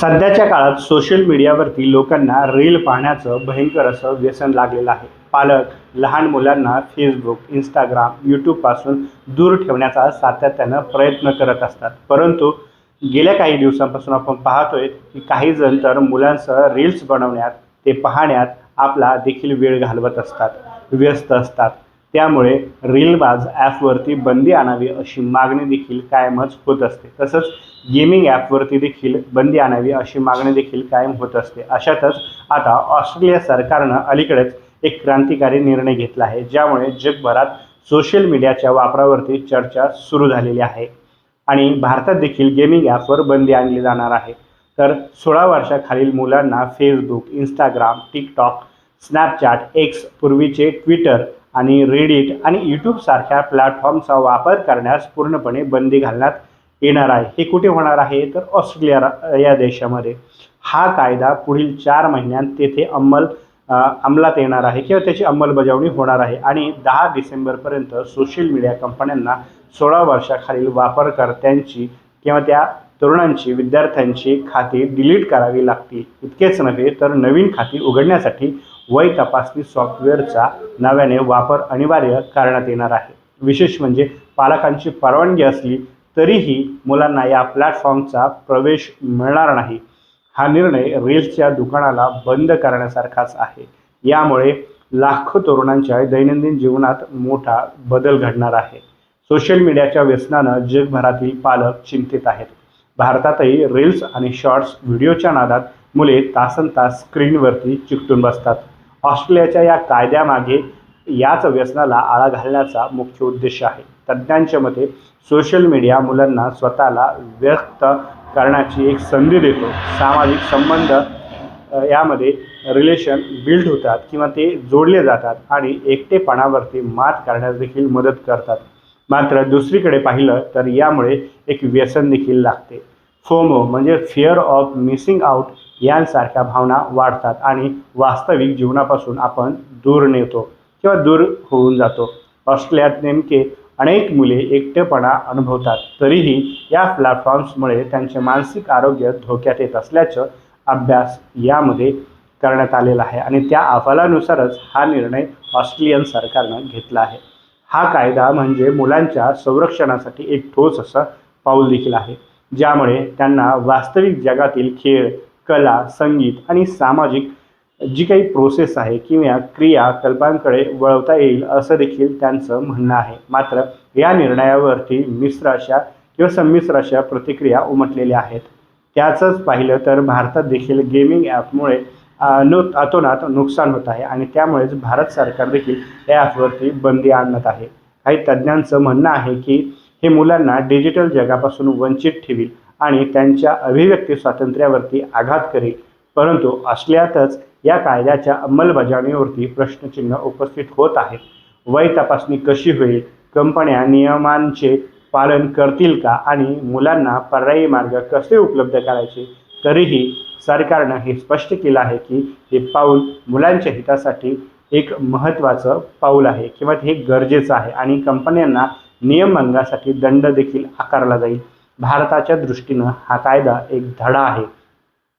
सध्याच्या काळात सोशल मीडियावरती लोकांना रील पाहण्याचं भयंकर असं व्यसन लागलेलं आहे. पालक लहान मुलांना फेसबुक इंस्टाग्राम यूट्यूबपासून दूर ठेवण्याचा सातत्यानं प्रयत्न करत असतात. परंतु गेल्या काही दिवसांपासून आपण पाहतोय की काही जण तर मुलांसह रील्स बनवण्यात ते पाहण्यात आपला देखील वेळ घालवत असतात. व्यस्त असतात. त्यामुळे रीलबाज ॲपवरती बंदी आणावी अशी मागणी देखील कायमच होत असते. तसंच गेमिंग ॲपवरती देखील बंदी आणावी अशी मागणी देखील कायम होत असते. अशातच आता ऑस्ट्रेलिया सरकारनं अलीकडेच एक क्रांतिकारी निर्णय घेतला आहे ज्यामुळे जगभरात सोशल मीडियाच्या वापरावरती चर्चा सुरू झालेली आहे आणि भारतात देखील गेमिंग ॲपवर बंदी आणली जाणार आहे. तर सोळा वर्षाखालील मुलांना Facebook Instagram TikTok Snapchat X पूर्वीचे ट्विटर आणि रेडिट आणि यूट्यूबसारख्या प्लॅटफॉर्मचा वापर करण्यास पूर्णपणे बंदी घालण्यात येणार आहे. हे कुठे होणार आहे? तर ऑस्ट्रेलिया या देशामध्ये. हा कायदा पुढील चार महिन्यात तेथे अंमल अंमलात येणार आहे किंवा त्याची अंमलबजावणी होणार आहे. आणि दहा डिसेंबरपर्यंत सोशल मीडिया कंपन्यांना सोळा वर्षाखालील वापरकर्त्यांची किंवा त्या तरुणांची विद्यार्थ्यांची खाती डिलीट करावी लागतील. इतकेच नव्हे तर नवीन खाती उघडण्यासाठी वय तपासणी सॉफ्टवेअरचा नव्याने वापर अनिवार्य करण्यात येणार आहे. विशेष म्हणजे पालकांची परवानगी असली तरीही मुलांना या प्लॅटफॉर्मचा प्रवेश मिळणार नाही. हा निर्णय रील्सच्या दुकानाला बंद करण्यासारखाच आहे. यामुळे लाखो तरुणांच्या दैनंदिन जीवनात मोठा बदल घडणार आहे. सोशल मीडियाच्या व्यसनानं जगभरातील पालक चिंतित आहेत. भारतातही रील्स आणि शॉर्ट्स व्हिडिओच्या नादात मुले तासन तास स्क्रीनवरती चिकटून बसतात. ऑस्ट्रेलियाच्या या कायद्यामागे याच व्यसनाला आळा घालण्याचा मुख्य उद्देश आहे. तज्ज्ञांच्या मते सोशल मीडिया मुलांना स्वतःला व्यक्त करण्याची एक संधी देतो. सामाजिक संबंध यामध्ये रिलेशन बिल्ड होतात किंवा ते जोडले जातात आणि एकटेपणावरती मात करण्यास देखील मदत करतात. मात्र दुसरीकडे पाहिलं तर यामुळे एक व्यसन देखील लागते. फोमो म्हणजे फिअर ऑफ मिसिंग आउट यांसारख्या भावना वाढतात आणि वास्तविक जीवनापासून आपण दूर नेतो किंवा दूर होऊन जातो. ऑस्ट्रेलियात नेमके अनेक मुले एकटेपणा अनुभवतात तरीही या प्लॅटफॉर्म्समुळे त्यांचे मानसिक आरोग्य धोक्यात येत असल्याचं अभ्यास यामध्ये करण्यात आलेला आहे आणि त्या अहवालानुसारच हा निर्णय ऑस्ट्रेलियन सरकारनं घेतला आहे. हा कायदा म्हणजे मुलांच्या संरक्षणासाठी एक ठोस असं पाऊल देखील आहे ज्यामुळे त्यांना वास्तविक जगातील खेळ कला संगीत आणि सामाजिक जी काही प्रोसेस आहे किंवा क्रियाकल्पांकडे वळवता येईल असं देखील त्यांचं म्हणणं आहे. मात्र या निर्णयावरती मिश्र अशा किंवा संमिश्र अशा प्रतिक्रिया उमटलेल्या आहेत. त्याचंच पाहिलं तर भारतात देखील गेमिंग ॲपमुळे नो अतोनात नुकसान होत आहे आणि त्यामुळेच भारत सरकार देखील या ॲपवरती बंदी आणत आहे. काही तज्ज्ञांचं म्हणणं आहे की हे मुलांना डिजिटल जगापासून वंचित ठेवील. आणि त्यांच्या अभिव्यक्ती स्वातंत्र्यावरती आघात करेल परंतु असल्यातच या कायद्याच्या अंमलबजावणीवरती प्रश्नचिन्ह उपस्थित होत आहेत. वय तपासणी कशी होईल? कंपन्या नियमांचे पालन करतील का? आणि मुलांना पर्यायी मार्ग कसे उपलब्ध करायचे? तरीही सरकारनं हे स्पष्ट केलं आहे की हे पाऊल मुलांच्या हितासाठी एक महत्त्वाचं पाऊल आहे किंवा हे गरजेचं आहे आणि कंपन्यांना नियमभंगासाठी दंड देखील आकारला जाईल. भारताच्या दृष्टीनं हा कायदा एक धडा आहे.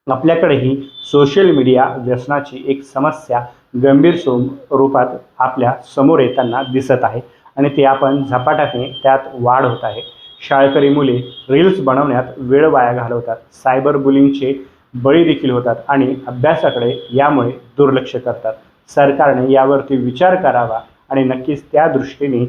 आपल्याकडेही सोशल मीडिया व्यसनाची एक समस्या गंभीर स्वरूपात आपल्यासमोर येताना दिसत आहे आणि ते आपण झपाट्याने त्यात वाढ होत आहे. शाळकरी मुले रील्स बनवण्यात वेळ वाया घालवतात. सायबर बुलिंगचे बळी देखील होतात आणि अभ्यासाकडे यामुळे दुर्लक्ष करतात. सरकारने यावरती विचार करावा आणि नक्कीच त्या दृष्टीने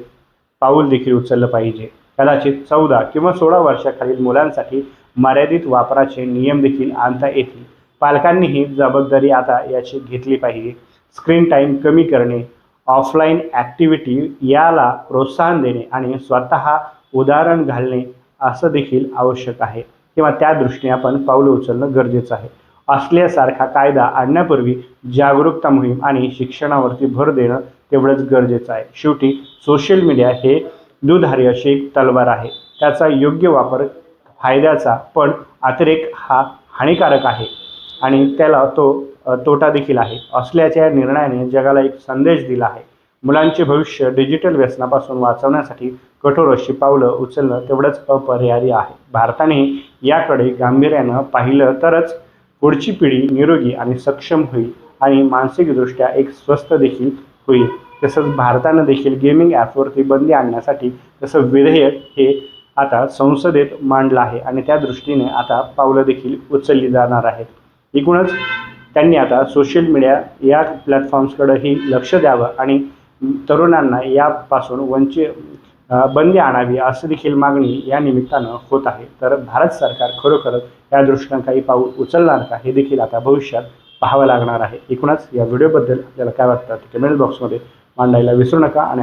पाऊल देखील उचललं पाहिजे. कदाचित चौदा किंवा सोळा वर्षाखालील मुलांसाठी मर्यादित वापराचे नियम देखील आणता येतील. पालकांनीही जबाबदारी आता याची घेतली पाहिजे. स्क्रीन टाईम कमी करणे ऑफलाईन ॲक्टिव्हिटी याला प्रोत्साहन देणे आणि स्वतः उदाहरण घालणे असं देखील आवश्यक आहे. किंवा त्या दृष्टीने आपण पावलं उचलणं गरजेचं आहे. ऑस्ट्रेलियासारखा कायदा आणण्यापूर्वी जागरूकता मोहीम आणि शिक्षणावरती भर देणं तेवढंच गरजेचं आहे. शेवटी सोशल मीडिया हे दुधारी अशी एक तलवार आहे. त्याचा योग्य वापर फायद्याचा पण अतिरेक हा हानिकारक आहे आणि त्याला तो तोटा देखील आहे. ऑस्ट्रेलियाच्या निर्णयाने जगाला एक संदेश दिला आहे. मुलांचे भविष्य डिजिटल व्यसनापासून वाचवण्यासाठी कठोर अशी पावलं उचलणं तेवढंच अपरिहार्य आहे. भारताने याकडे गांभीर्यानं पाहिलं तरच पुढची पिढी निरोगी आणि सक्षम होईल आणि मानसिकदृष्ट्या एक स्वस्थ देखील होईल. तसंच भारतानं देखील गेमिंग ॲप्सवरती बंदी आणण्यासाठी तसं विधेयक हे आता संसदेत मांडलं आहे. आणि त्या दृष्टीने आता पावलं देखील उचलली जाणार आहेत. एकूणच त्यांनी आता सोशल मीडिया या प्लॅटफॉर्म्सकडंही लक्ष द्यावं आणि तरुणांना यापासून वंचित बंदी आणावी असं देखील मागणी या निमित्तानं होत आहे. तर भारत सरकार खरोखरच या दृष्टीनं काही पाऊल उचलणार का हे देखील आता भविष्यात पाहावं लागणार आहे. एकूणच या व्हिडिओबद्दल आपल्याला काय वाटतं? ते कमेंट बॉक्समध्ये मांडायला विसरू नका आणि